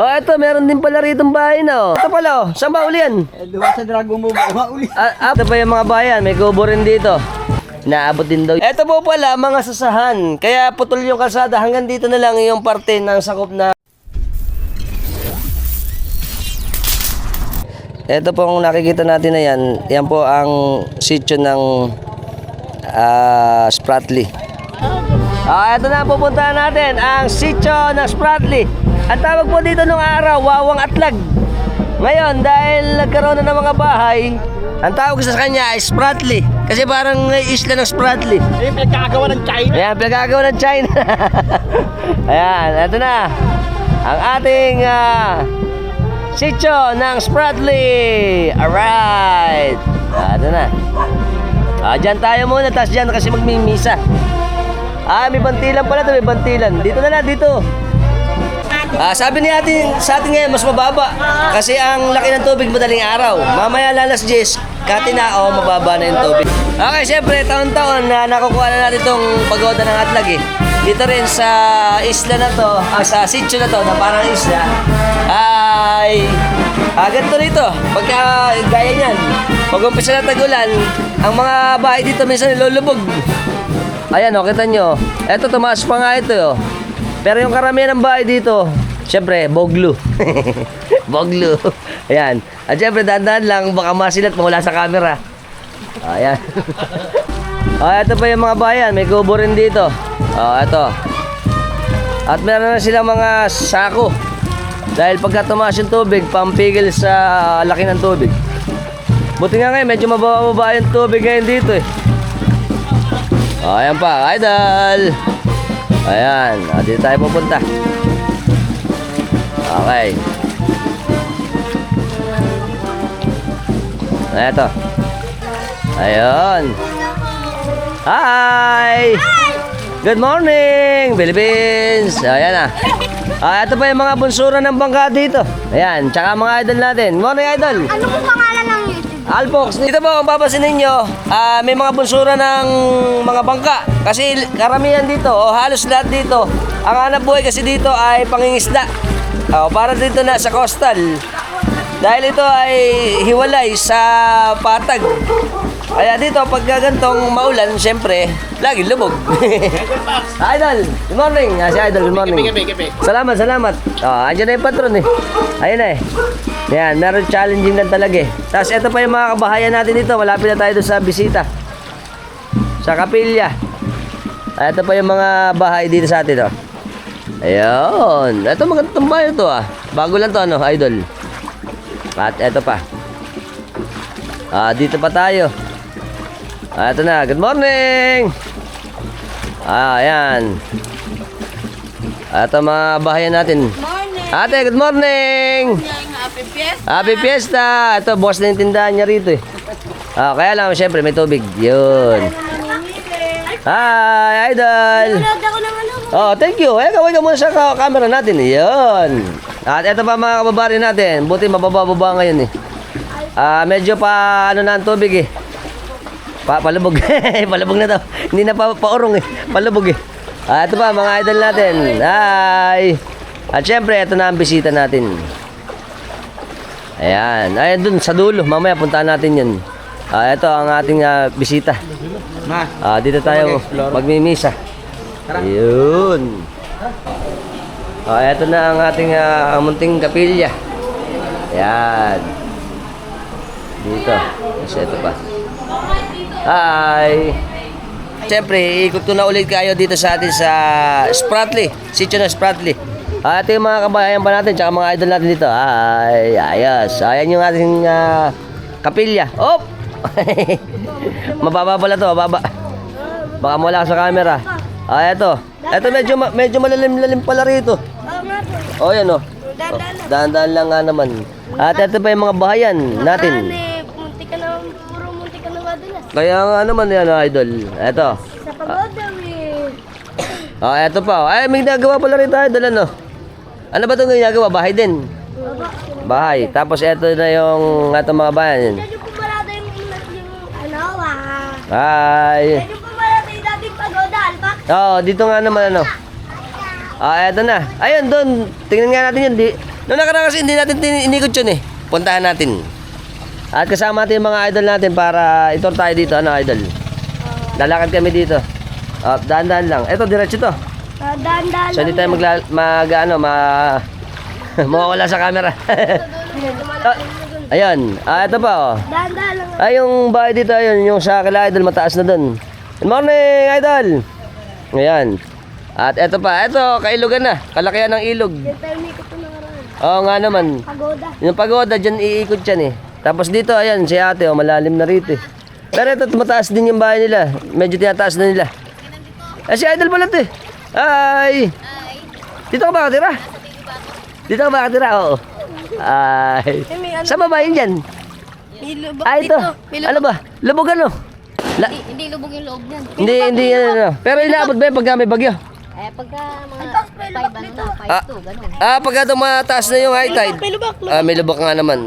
Oh, eto, meron din pala rito bahay na, oh. Ito pala, oh. Saan ba uli yan? Eh, sa dragon mo ba? Mauli. Ah, ah, ito pa yung mga bayan, may kubo rin dito. Naabot din daw. Ito po pala, mga sasahan. Kaya putol yung kalsada. Hanggang dito na lang yung parte ng sakop na... Ito po kung nakikita natin na yan, yan po ang sityo ng ah, Spratly. Ah, ito na pupuntahan natin, ang sityo ng Spratly. Ang tawag po dito nung araw, Wawang Atlag. Ngayon, dahil nagkaroon na ng mga bahay, ang tawag sa kanya ay Spratly. Kasi parang isla ng Spratly. Eh, pinagkagawa ng China. Ayan, pinagagawa ng China. Ayan, ito na. Ang ating ah, sityo ng Spratly. Alright. Ah, ito na. Ah, dyan tayo muna, tapos dyan kasi magmimisa. Ah, may bantilan pala to, may bantilan. Dito na lang, dito. Ah, sabi ni atin, sa atin ngayon, mas mababa. Kasi ang laki ng tubig madaling araw. Mamaya lalas 10, kati na, oh, mababa na yung tubig. Okay, syempre, taon-taon na nakukuha na natin itong pagoda ng atlag eh. Dito rin sa isla na to, ah, sa sitio na to, na parang isla, ay, ah, ganito rito. Pagka gaya niyan, pag umpisa na tagulan, ang mga bahay dito minsan nilulubog. Ayan o, kita nyo. Eto, tumaas pa nga ito oh. Pero yung karamihan ng bahay dito, syempre, boglu. boglu. Ayan. At syempre, dahan-dahan lang, baka masilat mawala sa camera. Ayan. ah, ito pa yung mga bayan. May kubo rin dito. Oh, ito. At meron na silang mga sako. Dahil pagka tumaas yung tubig, pampigil sa laki ng tubig. Buti nga ngayon, medyo mababa yung tubig ngayon dito eh. Oh, ayan pa, idol. Ayan, ah, dito tayo pupunta. Okay. Eto. Ayun. Hi! Good morning, Philippines! Ayan na. Ah, ito pa yung mga bunsura ng bangka dito. Ayan, tsaka mga idol natin. Morning, idol! Ano po pangalan ng? Alpox, dito po kung papasin ninyo, ah, may mga bunsura ng mga bangka. Kasi karamihan dito, o halos lahat dito, ang hanap buhay kasi dito ay pangingisda. O, para dito na sa coastal. Dahil ito ay hiwalay sa patag. Kaya dito, pag gantong maulan, siyempre, lagi lubog. Idol, good morning. Ah, si Idol, good morning. Salamat, salamat. Oh, andyan na yung patron eh. Ayun na eh. Yan, meron challenging lang talaga eh. Tapos ito pa yung mga kabahayan natin dito. Malapit na tayo doon sa bisita. Sa kapilya. Ah, Ito pa yung mga bahay dito sa atin oh. Ayun. Ito magandang bahay to ah. Bago lang to ano, idol. At ito pa. Ah, dito pa tayo. Ah, ito na. Good morning! Ah, ayan. Ito mga bahayan natin. Morning! Ate, good morning! Happy Fiesta! Happy Fiesta! Ito, boss na yung tindahan niya rito eh. Ah, kaya lang, syempre, may tubig. Yun. Hi, idol! Ano. Oh, thank you. Eh, kaway ka muna sa ka- camera natin. Yun. At ito pa mga kababari natin. Buti mababa-baba ngayon eh. Ah, medyo pa ano na ang tubig eh. Pa palubog. palubog na daw. Hindi na pa paurong eh. Palubog eh. Ah, ito pa mga idol natin. Hi. At syempre, ito na ang bisita natin. Ayan. Ayan dun sa dulo. Mamaya puntahan natin yun. Ah, ito ang ating ah, bisita. Ah, dito tayo magmimisa. Yun. Ah, ito na ang ating ah, munting kapilya. Yan. Dito. Kasi ito pa. Hi! Siyempre, ikot ko na ulit kayo dito sa atin sa Spratly. Sitio na Spratly. Ah, ito yung mga kabayan pa natin, tsaka mga idol natin dito. Ay, ayos. Ayan yung ating ah, kapilya. Op! mababa pala to, mababa. Baka ka sa camera. Ah, eto. Eto medyo ma- medyo malalim-lalim pala rito. Oh, yan oh. Dandan lang nga naman. At ito pa yung mga bahayan natin. eh, munti ka na, puro munti ka na madulas. Kaya nga naman yan, idol. Eto. Sa pagoda, eh. Ah, eto pa. Ay, may ginagawa pala rito, idol, ano? Ano ba itong ginagawa? Bahay din. Bahay. Tapos eto na yung atong mga bayan. Medyo pumalata yung, yung ano, ah. Hi. Medyo pumalata yung dating pagoda, alpak. Dito nga naman ano. Ah, eto na. Ayun doon. Tingnan nga natin yun. Di, Noong nakaraan kasi hindi natin tin- inikot yun eh. Puntahan natin. At kasama natin yung mga idol natin para ito tayo dito. Ano idol? Lalakad kami dito. Oh, dahan-dahan lang. Ito, diretso to. Ah, dahan-dahan So, hindi tayo magla, mag, ano, ma, mawawala sa camera. Ah, Ayan. Ah, ito pa, oh. Dahan-dahan lang. Ay, yung bahay dito, ayun, yung sa kila idol, mataas na dun. Good morning, idol! Ayan. At eto pa, eto, kailugan na. Kalakihan ng ilog. Yan tayo kuto ng araw. Oo nga naman. Pagoda. Yung pagoda, dyan iikot yan eh. Tapos dito, ayan, si ate, oh, malalim na rito eh. Pero ito, mataas din yung bahay nila. Medyo tinataas na nila. Eh, si idol pala ito eh. Ay! Dito ka ba katira? Dito ka ba katira? Oo. Ay. Eh, may ano, Saan ba bayan dyan? may lubak Ah, ito. May Ano ba? Lubog ano? La- Hindi, hindi lubog yung loob niyan. hindi, hindi yan ano. Pero inaabot ba yan pagka may bagyo? Eh, pagka mga Ito, may 5 lubak ano dito. na, 5 Ah. 2, ganun. Ah, pagka tumataas na yung high tide. May lubak, lubak. Ah, may lubak nga naman.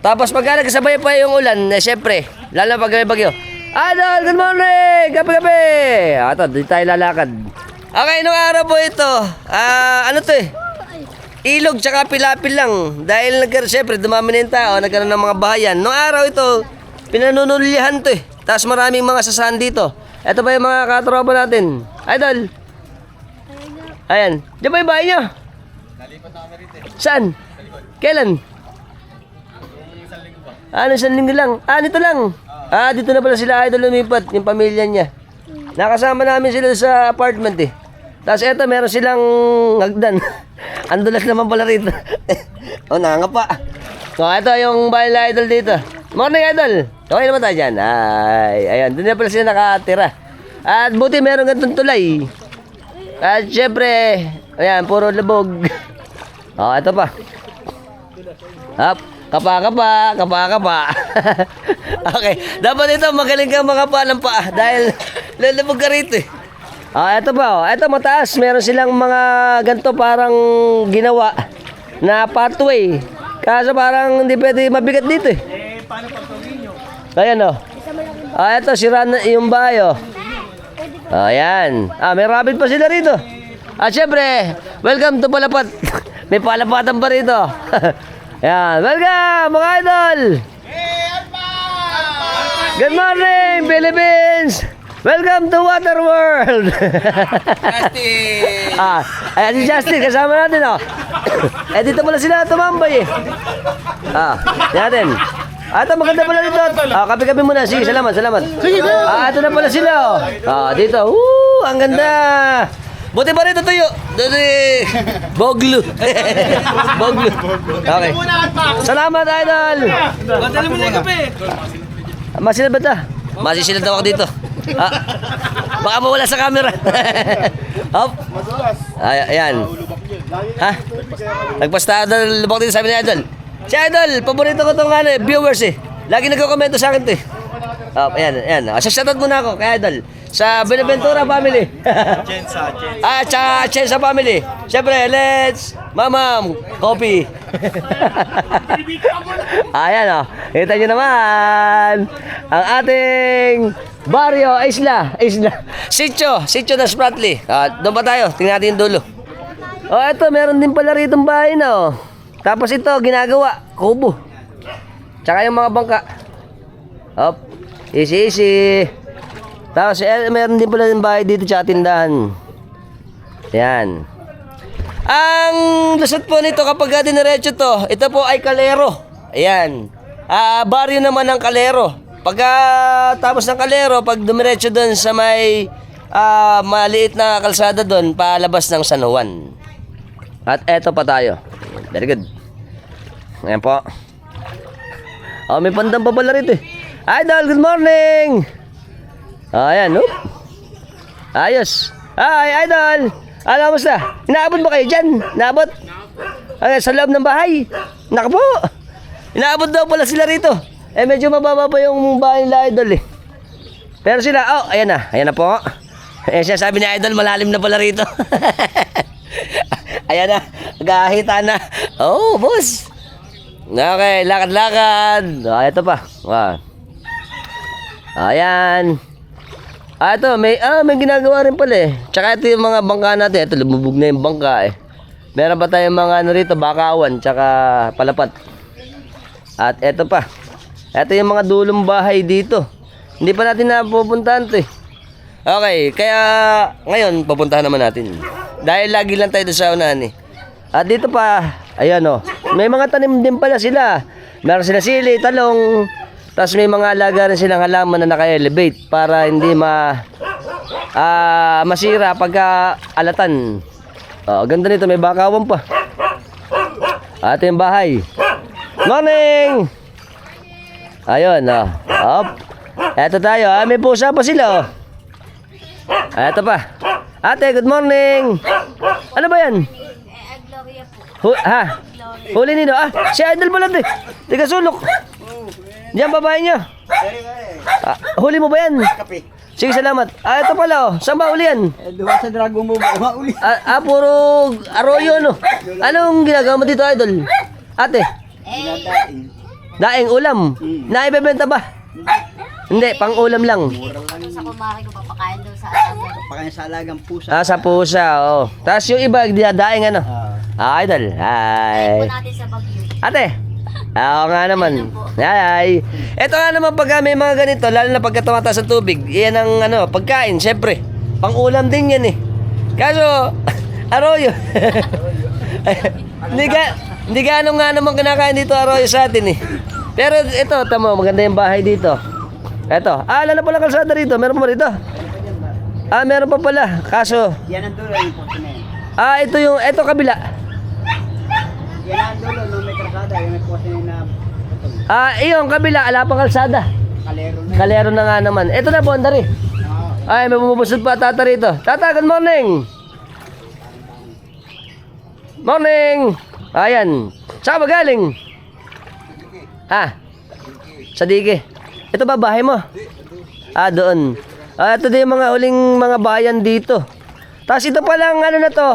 Tapos pagka nagkasabay pa yung ulan, eh, syempre, lalo na pag may bagyo. Idol, good morning! Gabi-gabi! Ito, di tayo lalakad. Okay, nung araw po ito, ah, ano to eh? Ilog tsaka pilapil lang. Dahil nagkaroon, syempre, dumami na yung tao, nagkaroon ng mga bahayan. Nung araw ito, pinanunulihan to eh. Tapos maraming mga sasahan dito. Ito ba yung mga katropa natin? Idol! Ayan. Diyan ba yung bahay nyo? Saan? Kailan? Ano, isang linggo lang. Ah, dito lang. Ah, dito na pala sila idol lumipat, yung pamilya niya. Nakasama namin sila sa apartment eh. Tapos eto, meron silang hagdan. Ang dulas naman pala rito. oh, nangangapa. So, eto yung bahay nila idol dito. Morning idol. Okay naman tayo dyan. Ay, ayan. Doon na pala sila nakatira. At buti meron ganitong tulay. At syempre, ayan, puro labog. Oh, ito pa. Hap, kapa kapa, kapa kapa. okay, dapat ito magaling kang makapa ng paa dahil lalabog ka rito eh. Ah, ito pa oh. Ito mataas, meron silang mga ganto parang ginawa na pathway. Kaso parang hindi pwede mabigat dito eh. Eh, paano pag nyo? Ayan oh. Ah, ito sira na yung bahay oh. Ayan. Ah, may rabbit pa sila rito. At syempre, welcome to Palapat. may palapatan pa rito. Ayan, welcome mga idol. Good morning, Philippines. Welcome to Water World. ah, ayan si Justin, kasama natin oh. eh dito pala sila tumambay eh. Ah, natin. Ah, ito maganda pala dito. Ah, kape-kape muna. Sige, salamat, salamat. Ah, ito na pala sila oh. Ah, dito. Woo, ang ganda. Buti pa rito tuyo. Dati Boglu. Boglu. Okay. Salamat, idol. Madali mo na yung kape. Masilad ba ito? Masisilad daw ako dito. Ah, baka mawala sa camera. Hop. Ay, ayan. Ha? Nagpasta na lubak dito sabi ni Idol. Si Idol, paborito ko itong ano, eh, viewers eh. Lagi nagko-komento sa akin to eh. Oh, ayan, ayan. Ah, shoutout muna ako kay Idol. Sa Benaventura family. Jensa, Jensa. ah, tsaka Chensa family. Siyempre, let's mamam coffee. Ayan oh. Kita nyo naman. Ang ating barrio, Isla. Isla. Sitio. Sitio na Spratly. Ah, doon pa tayo. Tingnan natin yung dulo. Oh, eto. Meron din pala rito bahay na oh. Tapos ito, ginagawa. Kubo. Tsaka yung mga bangka. Hop. Easy, easy. Tapos, eh, meron din pala yung bahay dito tsaka tindahan. Yan. Ang lusot po nito kapag diniretso to, ito po ay kalero. Ayan. Ah, baryo naman ng kalero. Pagka tapos ng kalero, pag dumiretso doon sa may ah, maliit na kalsada doon, palabas ng San Juan. At eto pa tayo. Very good. Ayan po. Oh, may pandang pa pala rito eh. Idol, good morning! Oh, ayan, oop. Ayos. Hi, idol. Ano, kamusta? Inaabot ba kayo dyan? Inaabot? Ay, sa loob ng bahay. Naku po. Inaabot daw pala sila rito. Eh, medyo mababa pa yung bahay nila, idol eh. Pero sila, oh, ayan na. Ayan na po. Eh, siya sabi ni idol, malalim na pala rito. ayan na. Gahita na. Oh, boss. Okay, lakad-lakad. Ah, ito pa. Wow. Ayan. Ah, ito, may, ah, may ginagawa rin pala eh. Tsaka ito yung mga bangka natin. Ito, lumubog na yung bangka eh. Meron pa tayong mga ano rito, bakawan, tsaka palapat. At eto pa. Eto yung mga dulong bahay dito. Hindi pa natin napupuntahan to eh. Okay, kaya ngayon pupuntahan naman natin. Dahil lagi lang tayo sa unahan eh. At dito pa, ayan oh, may mga tanim din pala sila. Meron sila sili, talong, tapos may mga alaga rin silang halaman na naka-elevate para hindi ma ah masira pagka alatan. Oh, ganda nito, may bakawan pa. Ating bahay. Morning! Ayun, oh. Up. Eto tayo, ah, may pusa pa sila, oh. Eto pa. Ate, good morning. Ano ba yan? Hu ha? Huli nino. Ah, si Idol pala ito. Tiga sulok. Diyan babae niyo. Ah, huli mo ba yan? Kape. Sige, salamat. Ah, ito pala oh. Saan ba huli yan? Eh, duwa sa dragon mo ba? Mauli. Ah, ah, puro arroyo no. Anong ginagawa mo dito, Idol? Ate, Dinadaing. daing ulam. Naibebenta ba? Hindi, pang ulam lang. Sa kumari ko papakain daw sa alaga. Pakain sa alagang pusa. Ah, sa pusa, oh. Tapos yung iba, daing ano. Ah. Ah, Idol. Hi. Po natin sa Bagyo. Ate. Oo nga naman. Ay, Ito nga naman pag may mga ganito, lalo na pagka tumataas ang tubig, yan ang ano, pagkain, syempre. Pang-ulam din yan eh. Kaso, arroyo. hindi ka, hindi ka nga naman kinakain dito arroyo sa atin eh. Pero ito, tamo, maganda yung bahay dito. Ito, ah, na pala kalsada rito. Meron pa rito? Ah, meron pa pala. Kaso, Yan ang dulo yung puti na ah, ito yung, ito kabila. Yan ang dulo Ah, iyon, kabila, ala pang kalsada. Kalero na. Kalero na nga naman. Ito na, bondari. Ah. Ay, may bumubusod pa tata rito. Tata, good morning! Morning! Ayan. Saan ba galing? Ha? Sa Dike. Ito ba bahay mo? Ah, doon. Ah, ito din yung mga uling mga bayan dito. Tapos ito palang ano na to.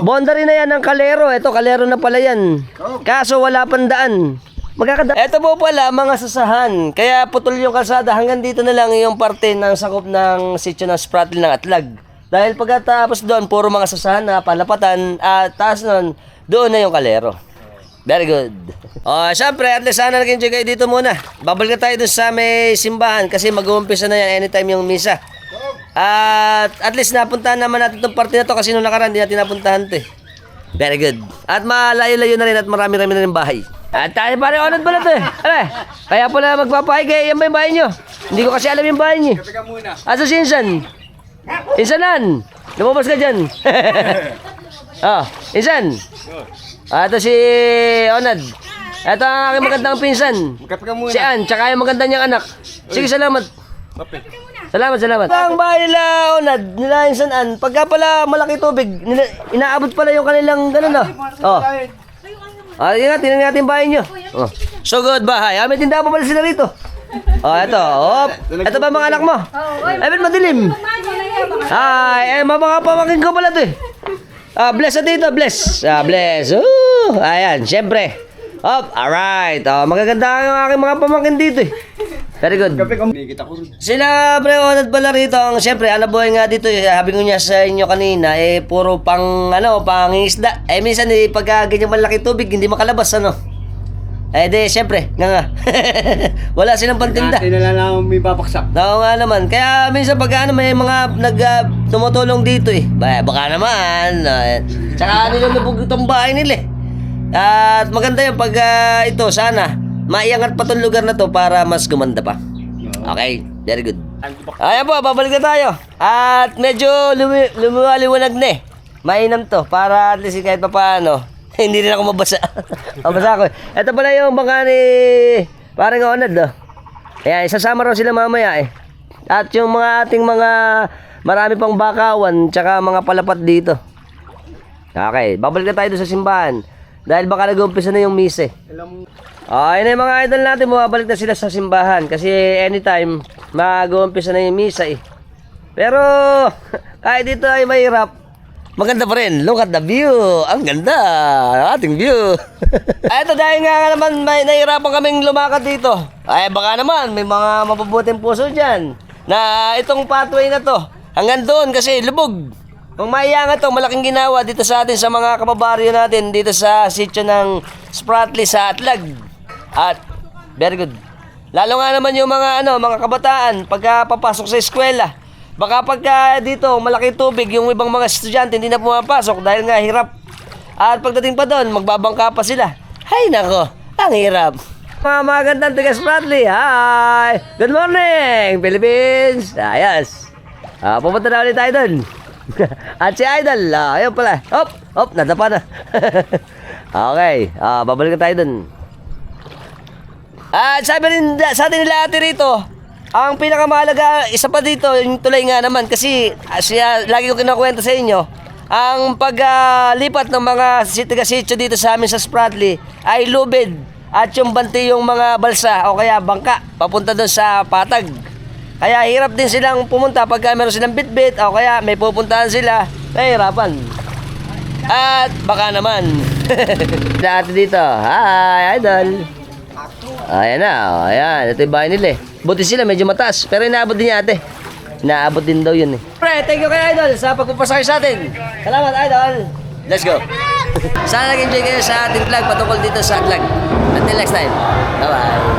Boundary na yan ng kalero. Ito, kalero na pala yan. Kaso wala pang daan. Magkakada. Ito po pala mga sasahan. Kaya putol yung kalsada. Hanggang dito na lang yung parte ng sakop ng sitio ng Spratlin ng Atlag. Dahil pagkatapos doon, puro mga sasahan na palapatan. At taas nun, doon na yung kalero. Very good. Oh, syempre, at least sana nag-enjoy kayo dito muna. Babalik na tayo dun sa may simbahan kasi mag-uumpisa na yan anytime yung misa. At at least napuntahan naman natin itong parte na to kasi nung nakaraan hindi natin napuntahan to eh. Very good. At malayo-layo na rin at marami-rami na rin bahay. At tayo pare, onod pala to eh. Ano eh? Kaya pala magpapahay kayo, yan ba yung bahay nyo? Hindi ko kasi alam yung bahay nyo. Teka muna. Aso si Insan? Insanan! Lumabas ka dyan. oh, Insan. Ah, ito si Onad. Ito ang aking magandang pinsan. Kape ka muna. Si Ann, tsaka yung maganda niyang anak. Sige, salamat. Kape. Salamat, salamat. Ang bahay nila, Onad, nila Insan Ann, pagka pala malaki tubig, nila, inaabot pala yung kanilang ganun, no? Oh. Ah, yun nga, tingnan natin yung bahay niyo. Oh. So good bahay. Ah, may tindahan pa pala sila rito. Oh, eto. Oh. Ito ba mga anak mo? Ay, ba't madilim? Ay, eh, mga pamangkin ko pala to eh. Ah, bless na dito, bless. Ah, bless. Ooh, ayan, syempre. Up, alright. Oh, magaganda ang aking mga pamangkin dito eh. Very good. Kape. Kita ko. Sila pre onad pala rito ang siyempre ala buhay nga dito eh, sabi ko niya sa inyo kanina eh puro pang ano pang isda eh minsan eh pagka ganyan malaki tubig hindi makalabas ano eh di siyempre nga nga wala silang pantinda Natin na lang may babaksak. Oo nga naman kaya minsan pag ano may mga nag ah, tumutulong dito eh Ba- baka naman uh, tsaka nilulubog itong bahay nila eh at maganda yung pag ah, ito sana maiangat pa tong lugar na to para mas gumanda pa Okay, very good. Ayan po, babalik na tayo. At medyo lumi lumiwaliwanag na eh. Mainam to, para at least kahit pa paano, hindi rin ako mabasa. mabasa ako. Ito pala yung bangka ni parang onad oh. Ayan, isasama raw sila mamaya eh. At yung mga ating mga marami pang bakawan, tsaka mga palapat dito. Okay, babalik na tayo doon sa simbahan. Dahil baka nag-umpisa na yung mise. Alam Ah, yun na yung mga idol natin, bumabalik na sila sa simbahan kasi anytime mag-uumpisa na yung misa eh. Pero kahit dito ay mahirap, maganda pa rin. Look at the view. Ang ganda. Ating view. ay, ito dahil nga naman may nahirapan kaming lumakad dito. Ay, baka naman may mga mapabuting puso dyan na itong pathway na to hanggang doon kasi lubog. Kung maiangat to, malaking ginawa dito sa atin sa mga kababaryo natin dito sa sitio ng Spratly sa Atlag. At very good. Lalo nga naman yung mga ano, mga kabataan pagka papasok sa eskwela. Baka pagka dito malaki tubig, yung ibang mga estudyante hindi na pumapasok dahil nga hirap. At pagdating pa doon, magbabangka pa sila. Hay nako, ang hirap. Mga magandang taga Spratly, hi! Good morning, Philippines! Ayos! Ah, pupunta na ulit tayo doon. At si Idol, ah, ayun pala. Hop, hop, nadapa na. okay, ah, babalik tayo doon. At sabi rin sa atin nila ate rito, ang pinakamahalaga, isa pa dito, yung tulay nga naman, kasi ah, siya, lagi ko kinakwento sa inyo, ang paglipat ng mga sitiga-sityo dito sa amin sa Spratly ay lubid at yung banti yung mga balsa o kaya bangka papunta doon sa patag. Kaya hirap din silang pumunta pagka meron silang bitbit o kaya may pupuntahan sila, nahihirapan. At baka naman. Dati dito. Hi, idol. Ayan na, oh, ayan. Ito yung bahay nila eh. Buti sila, medyo mataas. Pero inaabot din niya ate. Inaabot din daw yun eh. Pre, thank you kay Idol sa pagpapasakay sa atin. Salamat, Idol. Let's go. Sana nag-enjoy kayo sa ating vlog patungkol dito sa vlog. Until next time. Bye-bye.